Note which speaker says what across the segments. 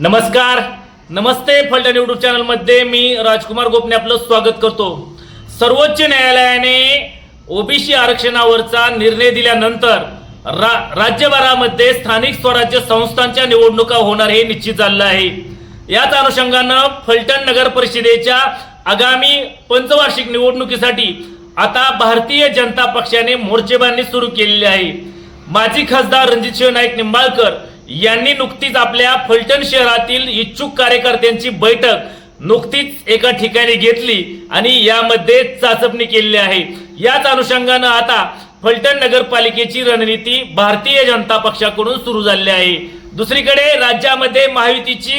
Speaker 1: नमस्कार. नमस्ते फलटण युट्यूब चॅनलमध्ये मी राजकुमार गोपने आपलं स्वागत करतो. सर्वोच्च न्यायालयाने ओबीसी आरक्षणावरचा निर्णय दिल्यानंतर रा राज्यभरामध्ये स्थानिक स्वराज्य संस्थांच्या निवडणुका होणार हे निश्चित झालेलं आहे. याच अनुषंगानं फलटण नगर परिषदेच्या आगामी पंचवार्षिक निवडणुकीसाठी आता भारतीय जनता पक्षाने मोर्चेबांधणी सुरू केलेली आहे. माजी खासदार रणजितसिंह नाईक निंबाळकर यांनी नुकतीच आपल्या फलटण शहरातील इच्छुक कार्यकर्त्यांची बैठक नुकतीच एका ठिकाणी घेतली आणि यामध्ये चाचपणी केलेली आहे. याच अनुषंगानं आता फलटण नगरपालिकेची रणनीती भारतीय जनता पक्षाकडून सुरू झाली आहे. दुसरीकडे राज्यामध्ये महायुतीची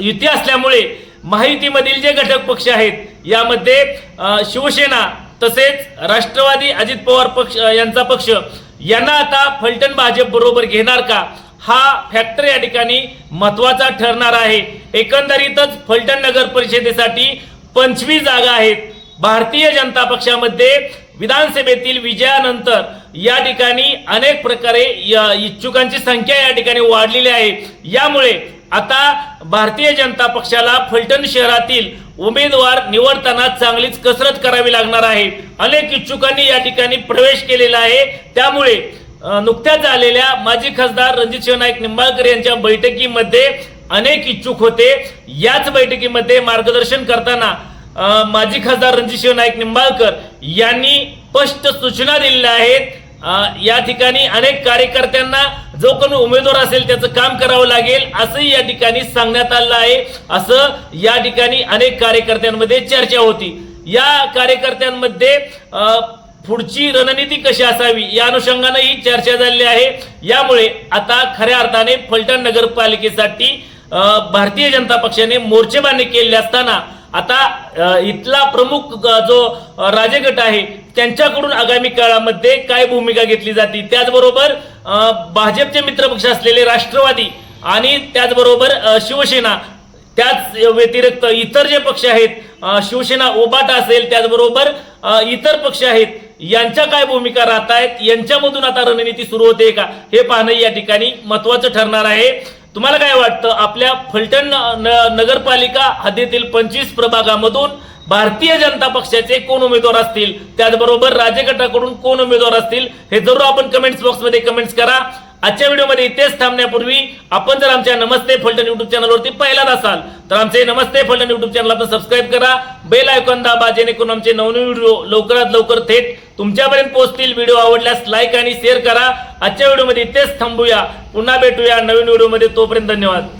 Speaker 1: युती असल्यामुळे महायुतीमधील जे घटक पक्ष आहेत यामध्ये शिवसेना तसेच राष्ट्रवादी अजित पवार पक्ष यांचा पक्ष यांना आता फलटण भाजप बरोबर घेणार का? हा फॅक्टर या ठिकाणी महत्त्वाचा ठरणार आहे. एकंदरीतच फलटण नगर परिषदेसाठी पंचवीस जागा आहेत. भारतीय जनता पक्षामध्ये विधानसभेतील विजयानंतर या ठिकाणी अनेक प्रकारे इच्छुकांची संख्या या ठिकाणी वाढलेली आहे. यामुळे आता भारतीय जनता पक्षाला फलटण शहरातील उमेदवार निवडताना चांगलीच कसरत करावी लागणार आहे. अनेक इच्छुकांनी या ठिकाणी प्रवेश केलेला आहे. त्यामुळे नुकत्याच आलेल्या माजी खासदार रणजित नाईक निंबाळकर यांच्या बैठकीमध्ये अनेक इच्छुक होते. याच बैठकीमध्ये मार्गदर्शन करताना माजी खासदार रणजित नाईक निंबाळकर यांनी स्पष्ट सूचना दिलेल्या आहेत. या ठिकाणी अनेक कार्यकर्त्यांना जो कोणी उमेदवार असेल त्याचं काम करावं लागेल असंही या ठिकाणी सांगण्यात आलं आहे. असं या ठिकाणी अनेक कार्यकर्त्यांमध्ये चर्चा होती. या कार्यकर्त्यांमध्ये पुढची रणनीती कशी असावी या अनुषंगानं ही चर्चा झालेली आहे. यामुळे आता खऱ्या अर्थाने फलटण नगरपालिकेसाठी भारतीय जनता पक्षाने मोर्चेबांधणी केली असताना आता इथला प्रमुख जो राजगट आहे त्यांच्याकडून आगामी काळामध्ये काय भूमिका घेतली जाते? त्याचबरोबर भाजपचे मित्रपक्ष असलेले राष्ट्रवादी आणि त्याचबरोबर शिवसेना त्याच व्यतिरिक्त इतर जे पक्ष आहेत शिवसेना ओबाटा असेल त्याचबरोबर इतर पक्ष आहेत यांच्या काय भूमिका राहत आहेत यांच्यामधून आता रणनीती सुरू होते का? हे पाहणं या ठिकाणी महत्वाचं ठरणार आहे. तुम्हाला काय वाटतं? आपल्या फलटण न- नगरपालिका हद्दीतील पंचवीस प्रभागामधून भारतीय जनता पक्षाचे कोण उमेदवार असतील त्याचबरोबर राज्यगटाकडून कोण उमेदवार असतील हे जरूर आपण कमेंट्स बॉक्समध्ये कमेंट्स करा. आजच्या व्हिडिओमध्ये इथेच थांबण्यापूर्वी आपण जर आमच्या नमस्ते फलटण युट्यूब चॅनलवरती पहिलाच असाल तर आमचे नमस्ते फलटण युट्यूब चॅनल आपण सबस्क्राईब करा. बेल आयकॉन दाबा जेणेकरून आमचे नवनवीन व्हिडिओ लवकरात लवकर थेट तुमच्यापर्यंत पोहोचतील. व्हिडिओ आवडल्यास लाईक आणि शेअर करा. आजच्या व्हिडिओमध्ये इथेच थांबूया. पुन्हा भेटूया नवीन व्हिडिओमध्ये. तोपर्यंत धन्यवाद.